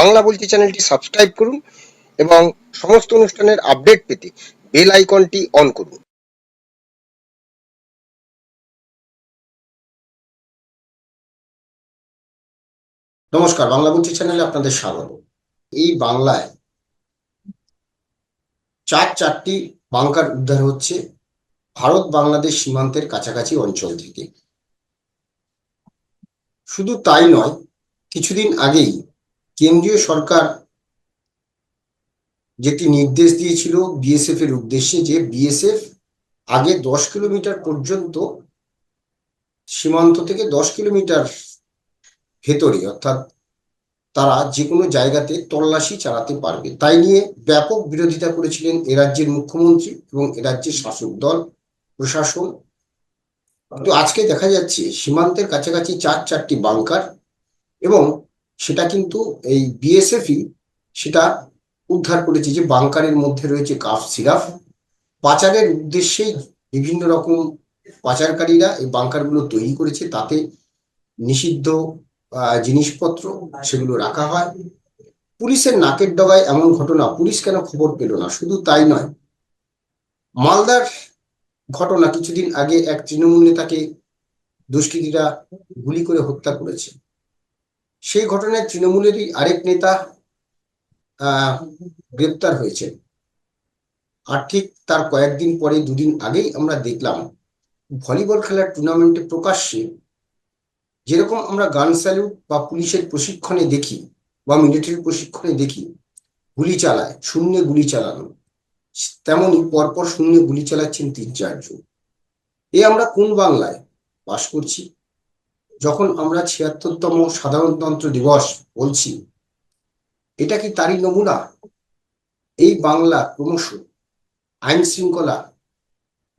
বাংলা বলছি চ্যানেলটি সাবস্ক্রাইব করুন এবং সমস্ত অনুষ্ঠানের আপডেট পেতে বেল আইকনটি অন করুন। নমস্কার, বাংলা বলছি চ্যানেলে আপনাদের স্বাগত। এই বাংলায় চার চারটি বাংকার উদ্ধার হচ্ছে ভারত বাংলাদেশ সীমান্তের কাছাকাছি অঞ্চল থেকে। শুধু তাই নয়, কিছুদিন আগেই কেন্দ্রীয় সরকার যেটি নির্দেশ দিয়েছিল বিএসএফ এর উদ্দেশ্যে যে বিএসএফ আগে দশ কিলোমিটার পর্যন্ত সীমান্ত থেকে দশ কিলোমিটার ভেতরে, অর্থাৎ তারা যে কোনো জায়গাতে তল্লাশি চালাতে পারবে। তাই নিয়ে ব্যাপক বিরোধিতা করেছিলেন এ রাজ্যের মুখ্যমন্ত্রী এবং এ রাজ্যের শাসক দল, প্রশাসন। তো আজকে দেখা যাচ্ছে সীমান্তের কাছাকাছি চার চারটি বাংকার এবং সেটা কিন্তু এই বিএসএফই সেটা উদ্ধার করেছে যে বাংকারের মধ্যে রয়েছে কাফ সিরাপ পাচারের উদ্দেশ্যেই বিভিন্ন রকম পাচারকারীরা এই বাংকারগুলো তৈরি করেছে। তাতে নিষিদ্ধ জিনিসপত্র সেগুলো রাখা হয়। পুলিশের নাকের ডগায় এমন ঘটনা পুলিশ কেন খবর পেল না? শুধু তাই নয়, মালদার ঘটনা কিছুদিন আগে এক তৃণমূল নেতাকে দুষ্কৃতীরা গুলি করে হত্যা করেছে। সেই ঘটনায় তৃণমূলেরই আরেক নেতা গ্রেপ্তার হয়েছে। আর ঠিক তার কয়েকদিন পরে, দুদিন আগেই আমরা দেখলাম, ভলিবল খেলার টুর্নামেন্টে প্রকাশ্যে যেরকম আমরা গান স্যালুট বা পুলিশের প্রশিক্ষণে দেখি বা মিলিটারি প্রশিক্ষণে দেখি, গুলি চালায়, শূন্যে গুলি চালানো। তেমনই পরপর শূন্যে গুলি চালাচ্ছেন তিন চারজন। এ আমরা কোন বাংলায়? বাস করছি। যখন আমরা ছিয়াত্তরতম সাধারণতন্ত্র দিবস বলছি এটা কি তারই নমুনা? এই বাংলা ক্রমশ আইন শৃঙ্খলা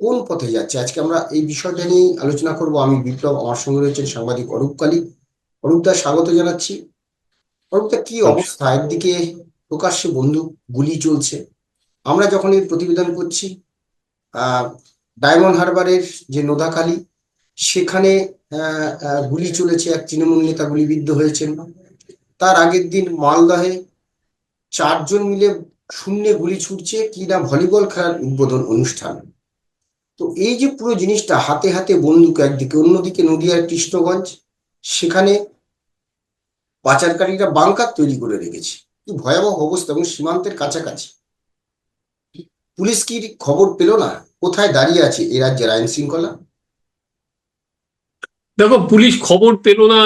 কোন পথে যাচ্ছে? আজকে আমরা এই বিষয়টা নিয়ে আলোচনা করব। আমি বিপ্লব আমার সঙ্গে রয়েছেন সাংবাদিক অরূপ কালী। অরূপদা স্বাগত জানাচ্ছি। অরূপদা কি অবস্থা? একদিকে প্রকাশ্যে বন্দুক গুলি চলছে। আমরা যখন এই প্রতিবেদন করছি আহ ডায়মন্ড হারবারের যে নোদাখালী সেখানে গুলি চলেছে, এক তৃণমূল নেতা গুলিবিদ্ধ হয়েছেন। তার আগের দিন মালদহে চারজন মিলে শূন্যে গুলি ছুটছে কি না ভলিবল খেলার উদ্বোধন অনুষ্ঠান। তো এই যে পুরো জিনিসটা, হাতে হাতে বন্দুক একদিকে, অন্যদিকে নদিয়ার কৃষ্ণগঞ্জ, সেখানে পাচারকারীরা বাংকার তৈরি করে রেখেছে। কি ভয়াবহ অবস্থা এবং সীমান্তের কাছাকাছি। পুলিশ কি খবর পেল না? কোথায় দাঁড়িয়ে আছে এ রাজ্যের আইন শৃঙ্খলা দেখো, পুলিশ খবর পেল না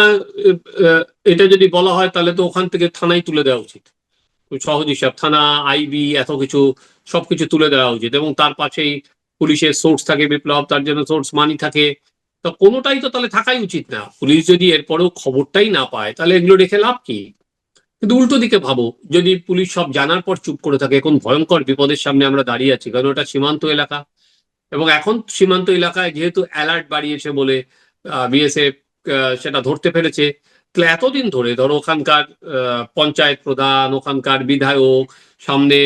এটা যদি বলা হয়, তাহলে তো ওখান থেকে থানায় তুলে দেওয়া উচিত। সহজ হিসাব, থানা, আইবি, এত কিছু, সবকিছু তুলে দেওয়া উচিত। এবং তার পাশেই পুলিশের সোর্স থাকে, বিপ্লব, তার জন্য সোর্স মানি থাকে। তো কোনোটাই তো তাহলে থাকাই উচিত না। পুলিশ যদি এরপরেও খবরটাই না পায়, তাহলে এগুলো রেখে লাভ কি? কিন্তু উল্টো দিকে ভাবো, যদি পুলিশ সব জানার পর চুপ করে থাকে, এখন ভয়ঙ্কর বিপদের সামনে আমরা দাঁড়িয়ে আছি, কারণ ওটা সীমান্ত এলাকা। এবং এখন সীমান্ত এলাকায় যেহেতু অ্যালার্ট বাড়িয়েছে বলে বিএসএফ সেটা ধরতে পেরেছে। তাহলে এতদিন ধরে ধরো ওখানকার পঞ্চায়েত প্রধান, ওখানকার বিধায়ক, সামনে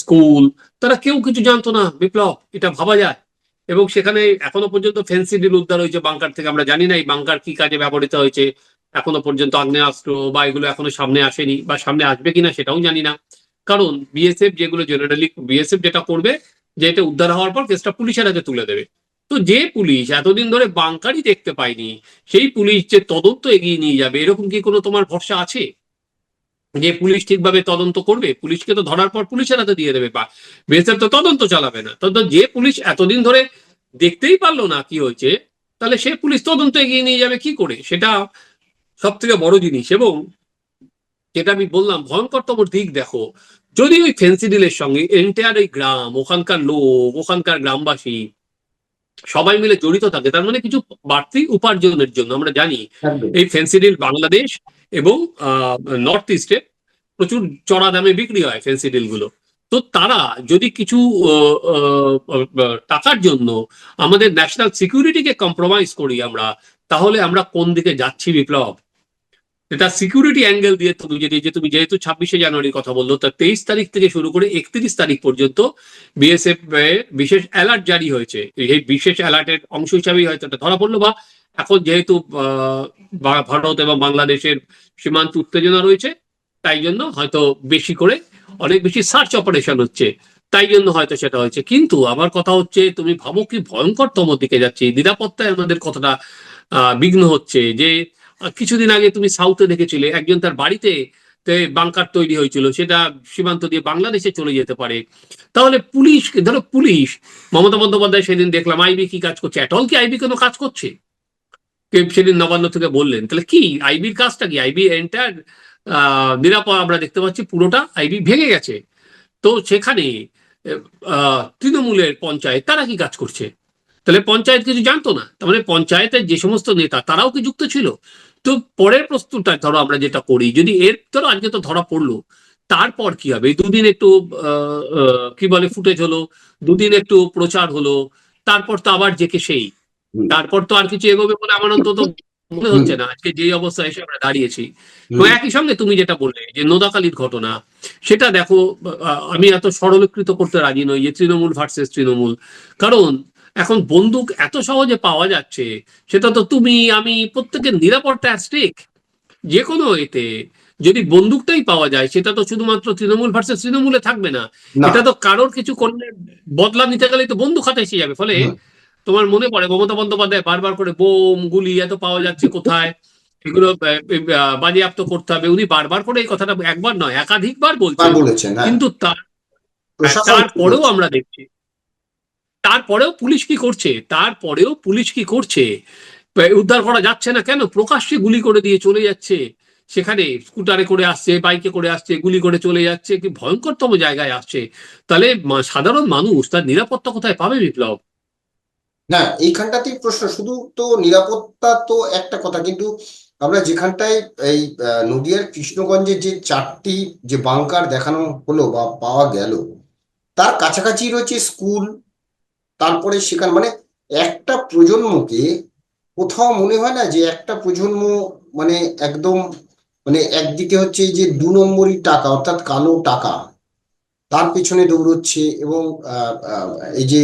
স্কুল, তারা কেউ কিছু জানতো না, বিপ্লব, এটা ভাবা যায়। এবং সেখানে এখনও পর্যন্ত ফেন্সি ডিল উদ্ধার হয়েছে বাংকার থেকে, আমরা জানি না এই বাংকার কি কাজে ব্যবহৃত হয়েছে। এখনও পর্যন্ত আগ্নেয়াস্ত্র বা এগুলো এখনও সামনে আসেনি বা সামনে আসবে কিনা সেটাও জানি না। কারণ বিএসএফ যেগুলো জেনারেলি বিএসএফ যেটা করবে, যে এটা উদ্ধার হওয়ার পর কেসটা পুলিশের হাতে তুলে দেবে। তো যে পুলিশ এতদিন ধরে বাংকারই দেখতে পায়নি, সেই পুলিশ যে তদন্ত এগিয়ে নিয়ে যাবে, এরকম কি কোনো তোমার ভরসা আছে? যে পুলিশ ঠিকভাবে তদন্ত করবে? পুলিশকে তো ধরার পর পুলিশের হাতে দিয়ে দেবে, বা বিএসএফ তো তদন্ত চালাবে না। তো তো যে পুলিশ এতদিন ধরে দেখতেই পারল না কি হয়েছে, তাহলে সে পুলিশ তদন্ত এগিয়ে নিয়ে যাবে কি করে? সেটা সব থেকে বড় জিনিস। এবং যেটা আমি বললাম ভয়ঙ্করতম দিক দেখো। যদি ওই ফেন্সিডিলের সঙ্গে, এন্টায়ার ওই গ্রাম, ওখানকার লোক, ওখানকার গ্রামবাসী সবাই মিলে জড়িত থাকে তার মানে কিছু বাড়তি উপার্জনের জন্য। আমরা জানি এই ফেন্সি ডিল বাংলাদেশ এবং নর্থ ইস্টে প্রচুর চড়া দামে বিক্রি হয় ফেন্সি ডিলগুলো। তো তারা যদি কিছু টাকার জন্য আমাদের ন্যাশনাল সিকিউরিটিকে কম্প্রোমাইজ করি আমরা তাহলে আমরা কোন দিকে যাচ্ছি বিপ্লব? এটা সিকিউরিটি অ্যাঙ্গেল দিয়ে তুমি যদি, যে তুমি যেহেতু ছাব্বিশে জানুয়ারির কথা বলল, তা তেইশ তারিখ থেকে শুরু করে একত্রিশ তারিখ পর্যন্ত বিএসএফ বিশেষ অ্যালার্ট জারি হয়েছে। এই বিশেষ অ্যালার্টের অংশ হিসাবেই হয়তো এটা ধরা পড়ল বা এখন যেহেতু ভারত এবং বাংলাদেশের সীমান্ত উত্তেজনা রয়েছে, তাই জন্য হয়তো বেশি করে অনেক বেশি সার্চ অপারেশন হচ্ছে, তাই জন্য হয়তো সেটা হয়েছে। কিন্তু আমার কথা হচ্ছে, তুমি ভাবো কি ভয়ঙ্করতম দিকে যাচ্ছে। নিরাপত্তায় আমাদের কথাটা বিঘ্ন হচ্ছে যে কিছুদিন আগে তুমি সাউথে দেখেছিলে, একজন তার বাড়িতে বাংকার তৈরি হয়েছিল, সেটা সীমান্ত দিয়ে বাংলাদেশে চলে যেতে পারে। তাহলে পুলিশ ধরো পুলিশ, মমতা বন্দ্যোপাধ্যায় সেদিন দেখলাম, আইবি কি কাজ করছে? অ্যাটল কি আইবি কোনো কাজ করছে? সেদিন নবান্ন থেকে বললেন, তাহলে কি, আইবির কাজটা কি? আইবি এন্টার নিরাপদ আমরা দেখতে পাচ্ছি পুরোটা, আইবি ভেঙে গেছে। তো সেখানে তৃণমূলের পঞ্চায়েত, তারা কি কাজ করছে? তাহলে পঞ্চায়েত কিছু জানতো না? তার মানে পঞ্চায়েতের যে সমস্ত নেতা, তারাও কি যুক্ত ছিল? তো পরের প্রস্তুতটা ধরো আমরা যেটা করি যদি এর ধরো আজকে তো ধরা পড়ল তারপর কি হবে? দুদিন একটু কি বলে ফুটেজ হলো দুদিন একটু প্রচার হলো তারপর তো আবার যে কে সেই তারপর তো আর কিছু এগোবে বলে আমার অন্তত মনে হচ্ছে না আজকে যে অবস্থায় এসে আমরা দাঁড়িয়েছি। তো একই সঙ্গে তুমি যেটা বললে যে নোদাকালির ঘটনা সেটা দেখো আমি এত সরলীকৃত করতে রাজি নই যে তৃণমূল ভার্সেস তৃণমূল। কারণ এখন বন্দুক এত সহজে পাওয়া যাচ্ছে সেটা তো তুমি আমি প্রত্যেকের নিরাপত্তা স্টেক যে কোনো এতে যদি বন্দুকটাই পাওয়া যায় সেটা তো শুধুমাত্র তৃণমূল ভার্সেস তৃণমূলে থাকবে না। এটা তো কারোর কিছু করলে বদলা নিতে গেলে তো বন্দুক হাতে এসে যাবে। ফলে তোমার মনে পড়ে মমতা বন্দ্যোপাধ্যায় বারবার করে বোম গুলি এত পাওয়া যাচ্ছে কোথায়? এগুলো বাজেয়াপ্ত করতে হবে। উনি বারবার করে এই কথাটা একবার নয় একাধিকবার বলেছেন। হ্যাঁ। কিন্তু তারপরেও আমরা দেখছি। তারপরেও পুলিশ কি করছে? তারপরেও পুলিশ কি করছে? উদ্ধার করা যাচ্ছে না কেন? প্রকাশ্যে গুলি করে দিয়ে চলে যাচ্ছে। সেখানে স্কুটারে করে আসছে, বাইকে করে আসছে, গুলি করে চলে যাচ্ছে, কি ভয়ঙ্করতম জায়গায় আসছে। তাহলে সাধারণ মানুষ তার নিরাপত্তা কোথায় পাবে, বিপ্লব? না, এইখানটাতেই প্রশ্ন। শুধু তো নিরাপত্তা তো একটা কথা, কিন্তু আমরা যেখানটায় এই নদিয়ার কৃষ্ণগঞ্জে যে চারটি যে বাংকার দেখানো হলো বা পাওয়া গেল, তার কাছাকাছি রয়েছে স্কুল তারপরে সেখানে মানে একটা প্রজন্মকে কোথাও মনে হয় না যে একটা প্রজন্ম মানে একদম মানে একদিকে হচ্ছে যে দু নম্বরই টাকা, অর্থাৎ কালো টাকা, তার পেছনে দৌড়চ্ছে এবং এই যে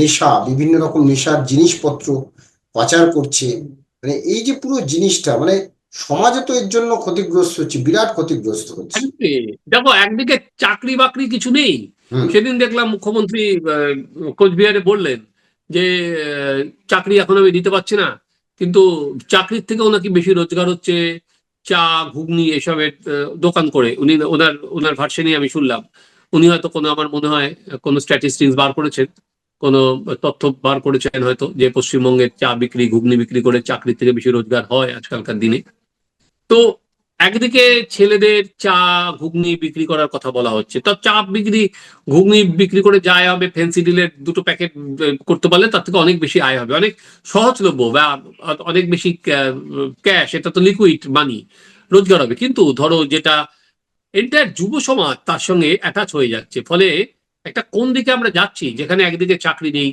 নেশা, বিভিন্ন রকম নেশার জিনিসপত্র পাচার করছে। মানে এই যে পুরো জিনিসটা মানে সমাজে তো এর জন্য ক্ষতিগ্রস্ত হচ্ছে, বিরাট ক্ষতিগ্রস্ত হচ্ছে। দেখো, একদিকে চাকরি বাকরি কিছু নেই সেদিন দেখলাম মুখ্যমন্ত্রী কোচবিহারে বললেন যে চাকরি এখন আমি দিতে পারছি না, কিন্তু চাকরির থেকেও নাকি বেশি রোজগার হচ্ছে, চা, ঘুগনি এসবের দোকান করে। উনি ওনার ওনার ভার্সনই আমি শুনলাম। উনি হয়তো কোনো আমার মনে হয় কোনো স্ট্যাটিস্টিক্স বার করেছেন, কোনো তথ্য বার করেছেন হয়তো যে পশ্চিমবঙ্গের চা বিক্রি, ঘুগনি বিক্রি করে চাকরির থেকে বেশি রোজগার হয় আজকালকার দিনে। তো একদিকে ছেলেদের চা, ঘুগনি বিক্রি করার কথা বলা হচ্ছে। তো চা বিক্রি, ঘুগনি বিক্রি করে যায় হবে ফেন্সি ডিলের দুটো প্যাকেট করতে পারলে তার থেকে অনেক বেশি আয় হবে। অনেক সহজলভ্য বা অনেক বেশি ক্যাশ এটা তো লিকুইড মানি রোজগার হবে। কিন্তু ধরো যেটা এন্টায়ার যুব সমাজ তার সঙ্গে অ্যাটাচ হয়ে যাচ্ছে। ফলে একটা কোন দিকে আমরা যাচ্ছি, যেখানে একদিকে চাকরি নেই,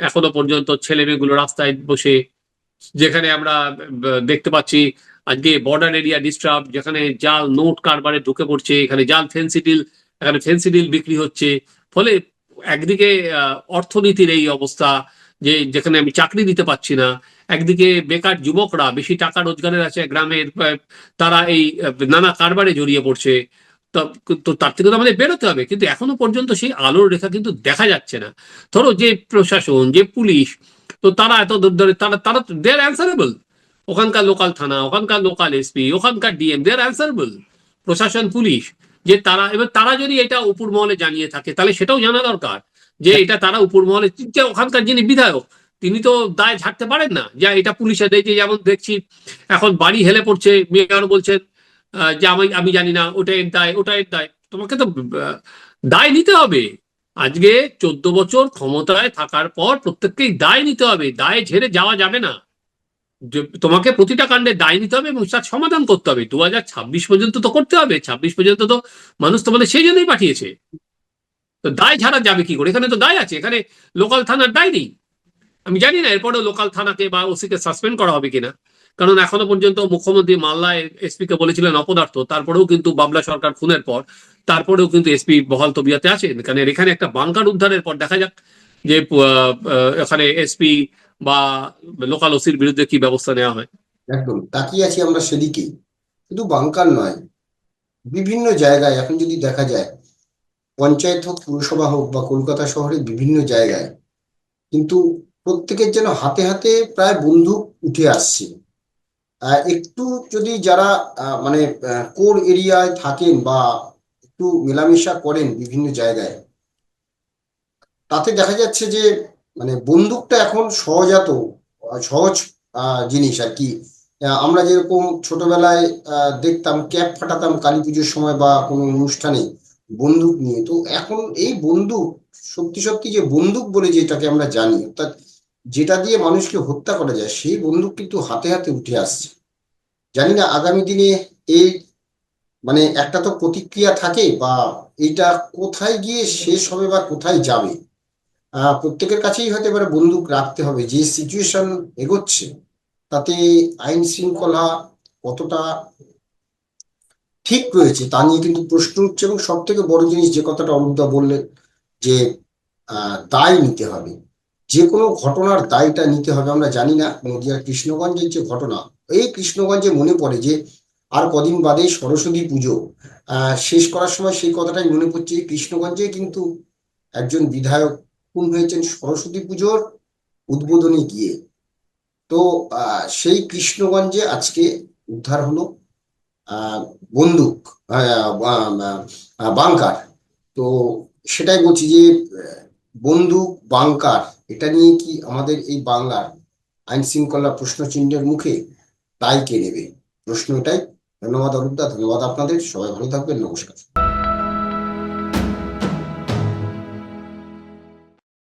এখনও পর্যন্ত ছেলে মেয়েগুলো রাস্তায় বসে, যেখানে আমরা দেখতে পাচ্ছি আজকে বর্ডার এরিয়া ডিস্টার্ব যেখানে জাল নোট কারবারে ঢুকে পড়ছে, এখানে জাল ফেন্সিডিল এখানে ফেন্সিডিল বিক্রি হচ্ছে। ফলে একদিকে অর্থনীতির এই অবস্থা যে যেখানে আমি চাকরি দিতে পারছি না, একদিকে বেকার যুবকরা, বেশি টাকা রোজগারের আছে গ্রামের তারা এই নানা কারবারে জড়িয়ে পড়ছে। তো তার থেকে তো আমাদের বেরোতে হবে, কিন্তু এখনও পর্যন্ত সেই আলোর রেখা কিন্তু দেখা যাচ্ছে না। ধরো যে প্রশাসন, যে পুলিশ, তো তারা এত ধরে, তারা তারা দে আর অ্যান্সারেবল ওখানকার লোকাল থানা, ওখানকার লোকাল এসপি ওখানকার ডিএম দে আর অ্যান্সারেবল প্রশাসন, পুলিশ, যে তারা, এবার তারা যদি এটা উপর মহলে জানিয়ে থাকে, তাহলে সেটাও জানা দরকার যে এটা তারা উপর মহলে ওখানকার যিনি বিধায়ক, তিনি তো দায় ঝাড়তে পারেন না। যে এটা পুলিশের এই যে যেমন দেখছি, এখন বাড়ি হেলে পড়ছে, মেয়র বলছেন যে আমি আমি জানি না, ওটা এর দায়, ওটা এর দায়। তোমাকে তো দায় নিতে হবে। আজকে চোদ্দ বছর ক্ষমতায় থাকার পর প্রত্যেককেই দায় নিতে হবে। দায় ঝেড়ে যাওয়া যাবে না। তোমাকে প্রতিটা কাণ্ডে দায় নিতে হবে এবং তার সমাধান করতে হবে। দু হাজার ছাব্বিশ পর্যন্ত তো করতে হবে, ছাব্বিশ পর্যন্ত তো মানুষ তোমাদের সেই জন্যই পাঠিয়েছে। তো দায় ঝাড়া যাবে কি করে? এখানে তো দায় আছে, এখানে লোকাল থানার দায় নেই। আমি জানি না এরপরেও লোকাল থানাকে বা ওসিকে সাসপেন্ড করা হবে কিনা। কারণ এখনও পর্যন্ত মুখ্যমন্ত্রী মাল্লা এসপি কে বলেছিলেন অপদার্থ, তারপরেও কিন্তু বাবলা সরকার খুনের পর, তারপরেও কিন্তু এসপি বহাল তবিয়াতে আছেন কারণ এখানে একটা বাংকার উদ্ধারের পর দেখা যাক যে এখানে এসপি বা লোকাল ওসির বিরুদ্ধে কি ব্যবস্থা নেওয়া হয়? একদম। তাকিয়ে আছি আমরা সেদিকেই শুধু বাংকার নয়, বিভিন্ন জায়গায় এখন যদি দেখা যায়, পঞ্চায়েত হোক, পুরসভা হোক বা কলকাতা শহরের বিভিন্ন জায়গায়, কিন্তু প্রত্যেকের যেন হাতে হাতে প্রায় বন্দুক উঠে আসছে। একটু যদি যারা মানে কোর এরিয়ায় থাকেন বা একটু মেলামেশা করেন বিভিন্ন জায়গায়, তাতে দেখা যাচ্ছে যে মানে বন্দুকটা এখন সহজাত সহজ জিনিস আর কি। আমরা যেরকম ছোটবেলায় দেখতাম, ক্যাপ ফাটাতাম কালী পুজোর সময় বা কোনো অনুষ্ঠানে বন্দুক নিয়ে। তো এখন এই বন্দুক, সত্যি সত্যি যে বন্দুক বলে যেটাকে আমরা জানি, অর্থাৎ যেটা দিয়ে মানুষকে হত্যা করা যায়, সেই বন্দুক কিন্তু হাতে হাতে উঠে আসছে। জানি না, আগামী দিনে এই মানে একটা তো প্রতিক্রিয়া থাকে বা এটা কোথায় গিয়ে শেষ হবে বা কোথায় যাবে? প্রত্যেকের কাছেই হয়তো এবারে বন্দুক রাখতে হবে। যে সিচুয়েশন এগোচ্ছে, তাতে আইন শৃঙ্খলা কতটা ঠিক রয়েছে তা নিয়ে কিন্তু প্রশ্ন উঠছে এবং সব থেকে বড় জিনিস যে কথাটা অরূপদা বললেন যে দায় নিতে হবে। যে কোনো ঘটনার দায়টা নিতে হবে, আমরা জানি না নদিয়ার কৃষ্ণগঞ্জের যে ঘটনা, এই কৃষ্ণগঞ্জে মনে পড়ে যে আর কদিন বাদে সরস্বতী পুজো। শেষ করার সময় সেই কথাটাই মনে পড়ছে কৃষ্ণগঞ্জে কিন্তু একজন বিধায়ক খুন হয়েছেন সরস্বতী পুজোর উদ্বোধনে গিয়ে। তো সেই কৃষ্ণগঞ্জে আজকে উদ্ধার হলো বন্দুক বাংকার। তো সেটাই বলছি যে বন্দুক, বাংকার, এটা নিয়ে কি আমাদের এই বাংলার আইন শৃঙ্খলা প্রশ্ন চিহ্নের মুখে তাই কে নেবে? প্রশ্ন এটাই। ধন্যবাদ অরূপদা, ধন্যবাদ আপনাদের। সবাই ভালো থাকবেন। নমস্কার।